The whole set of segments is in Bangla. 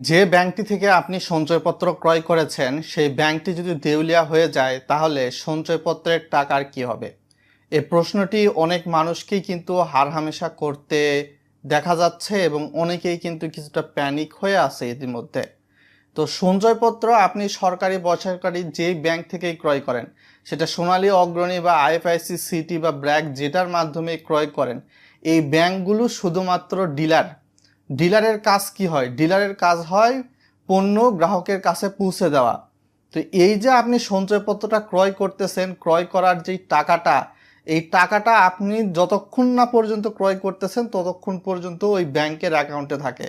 যে ব্যাংকটি থেকে আপনি সঞ্চয়পত্র ক্রয় করেছেন, সেই ব্যাংকটি যদি দেউলিয়া হয়ে যায়, তাহলে সঞ্চয়পত্রের টাকার কি হবে? এই প্রশ্নটি অনেক মানুষকেই কিন্তু হারহামেশা করতে দেখা যাচ্ছে এবং অনেকেই কিন্তু কিছুটা প্যানিক হয়ে আছে ইতিমধ্যে। তো সঞ্চয়পত্র আপনি সরকারি, বেসরকারি যেই ব্যাংক থেকেই ক্রয় করেন, সেটা সোনালী, অগ্রণী বা আইএফআইসি, সিটি বা ব্র্যাক যেটার মাধ্যমে ক্রয় করেন, এই ব্যাংকগুলো শুধুমাত্র ডিলার ডিলারের কাজ কি হয়? ডিলারের কাজ হয় পণ্য গ্রাহকের কাছে পৌঁছে দেওয়া। তো এই যে আপনি সঞ্চয়পত্রটা ক্রয় করতেছেন, ক্রয় করার যেই টাকাটা, এই টাকাটা আপনি যতক্ষণ না পর্যন্ত ক্রয় করতেছেন, ততক্ষণ পর্যন্ত ওই ব্যাংকের অ্যাকাউন্টে থাকে।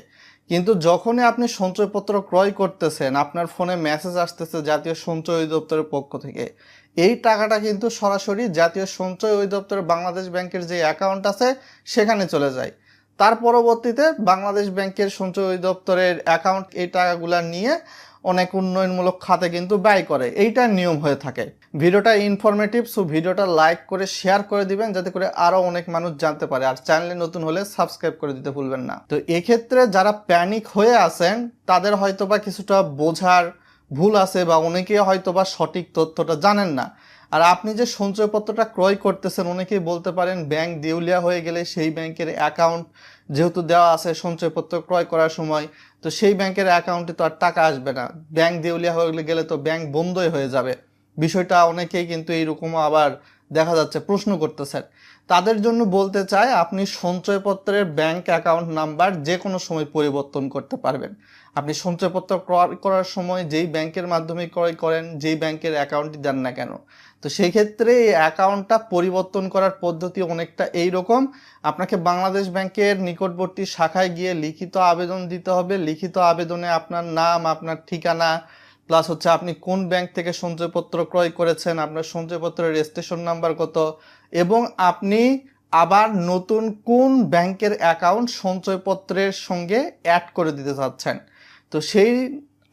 কিন্তু যখনই আপনি সঞ্চয়পত্র ক্রয় করতেছেন, আপনার ফোনে মেসেজ আসতেছে জাতীয় সঞ্চয় অধিদপ্তরের পক্ষ থেকে, এই টাকাটা কিন্তু সরাসরি জাতীয় সঞ্চয় অধিদপ্তর বাংলাদেশ ব্যাংকের যে অ্যাকাউন্ট আছে, সেখানে চলে যায়। তার পরবর্তীতে বাংলাদেশ ব্যাংকের সঞ্চয় অধিদপ্তরের অ্যাকাউন্ট এই টাকাগুলা নিয়ে অনেক উন্নয়নমূলক খাতে কিন্তু ব্যয় করে। এইটা নিয়ম হয়ে থাকে। ভিডিওটা ইনফরমেটিভ সো ভিডিওটা লাইক করে শেয়ার করে দিবেন যাতে করে আরও অনেক মানুষ জানতে পারে। আর চ্যানেলে নতুন হলে সাবস্ক্রাইব করে দিতে ভুলবেন না। তো এক্ষেত্রে যারা প্যানিক হয়ে আছেন, তাদের হয়তোবা কিছুটা বোঝার ভুল আছে বা অনেকেই হয়তোবা সঠিক তথ্যটা জানেন না। আর আপনি যে সঞ্চয়পত্রটা ক্রয় করতেছেন, অনেকেই বলতে পারেন ব্যাংক দেউলিয়া হয়ে গেলে সেই ব্যাংকের অ্যাকাউন্ট যেহেতু দেওয়া আছে সঞ্চয়পত্র ক্রয় করার সময়, তো সেই ব্যাংকের অ্যাকাউন্টে তো আর টাকা আসবে না। ব্যাংক দেউলিয়া হয়ে গেলে তো ব্যাংক বন্ধই হয়ে যাবে। বিষয়টা অনেকেই কিন্তু এইরকমও আবার দেখা যাচ্ছে, প্রশ্ন করতেছেন। তাদের জন্য বলতে চাই, আপনি সঞ্চয়পত্রের ব্যাংক অ্যাকাউন্ট নাম্বার যে কোনো সময় পরিবর্তন করতে পারবেন। আপনি সঞ্চয়পত্র ক্রয় করার সময় যেই ব্যাংকের মাধ্যমে ক্রয় করেন, যেই ব্যাংকের অ্যাকাউন্টটি দেন না কেন। তো সেই ক্ষেত্রে এই অ্যাকাউন্টটা পরিবর্তন করার পদ্ধতি অনেকটা এই রকম আপনাকে বাংলাদেশ ব্যাংকের নিকটবর্তী শাখায় গিয়ে লিখিত আবেদন দিতে হবে। লিখিত আবেদনে আপনার নাম, আপনার ঠিকানা, প্লাস হচ্ছে আপনি কোন ব্যাংক থেকে সঞ্চয়পত্র ক্রয় করেছেন, আপনার সঞ্চয়পত্রের রেজিস্ট্রেশন নাম্বার কত, এবং আপনি আবার নতুন কোন ব্যাংকের অ্যাকাউন্ট সঞ্চয়পত্রের সঙ্গে অ্যাড করে দিতে চাচ্ছেন। তো সেই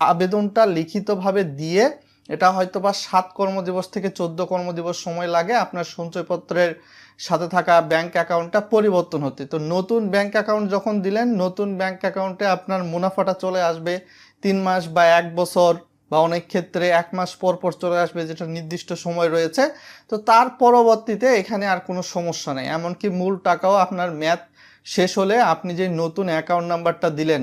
আবেদনটা লিখিতভাবে দিয়ে এটা হয়তো বা সাত কর্মদিবস থেকে চোদ্দ কর্মদিবস সময় লাগে আপনার সঞ্চয়পত্রের সাথে থাকা ব্যাংক অ্যাকাউন্টটা পরিবর্তন হতে। তো নতুন ব্যাংক অ্যাকাউন্ট যখন দিলেন, নতুন ব্যাংক অ্যাকাউন্টে আপনার মুনাফাটা চলে আসবে তিন মাস বা এক বছর বা অনেক ক্ষেত্রে এক মাস পর পর চলে আসবে যেটা নির্দিষ্ট সময় রয়েছে। তো তার পরবর্তীতে এখানে আর কোনো সমস্যা নেই। এমনকি মূল টাকাও আপনার ম্যাথ শেষ হলে আপনি যে নতুন অ্যাকাউন্ট নাম্বারটা দিলেন,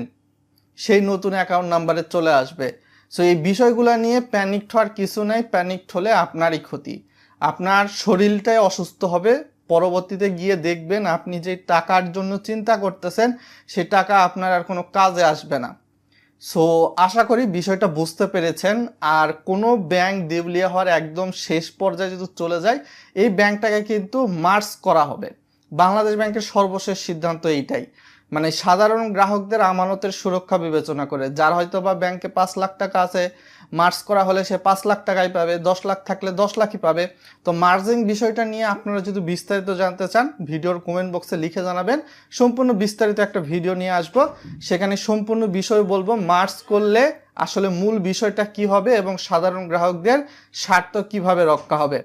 সেই নতুন অ্যাকাউন্ট নাম্বারে চলে আসবে। সো এই বিষয়গুলো নিয়ে প্যানিক হওয়ার কিছু নেই প্যানিক হলে আপনারই ক্ষতি। আপনার শরীরটাই অসুস্থ হবে, পরবর্তীতে গিয়ে দেখবেন আপনি যে টাকার জন্য চিন্তা করতেছেন, সে টাকা আপনার আর কোনো কাজে আসবে না। সো আশা করি বিষয়টা বুঝতে পেরেছেন। আর কোনো ব্যাংক দেউলিয়া হওয়ার একদম শেষ পর্যায়ে যদি চলে যায়, এই ব্যাংকটাকে কিন্তু মার্চ করা হবে। বাংলাদেশ ব্যাংকের সর্বশেষ সিদ্ধান্ত এইটাই। মানে সাধারণ গ্রাহকদের আমানতের সুরক্ষা বিবেচনা করে, যার হয়তো বা ব্যাংকে পাঁচ লাখ টাকা আছে মার্চ করা হলে সে পাঁচ লাখ টাকাই পাবে, দশ লাখ থাকলে দশ লাখই পাবে। তো মার্জিং বিষয়টা নিয়ে আপনারা যদি বিস্তারিত জানতে চান, ভিডিওর কমেন্ট বক্সে লিখে জানাবেন। সম্পূর্ণ বিস্তারিত একটা ভিডিও নিয়ে আসব। সেখানে সম্পূর্ণ বিষয় বলব মার্চ করলে আসলে মূল বিষয়টা কি হবে এবং সাধারণ গ্রাহকদের স্বার্থ কীভাবে রক্ষা হবে।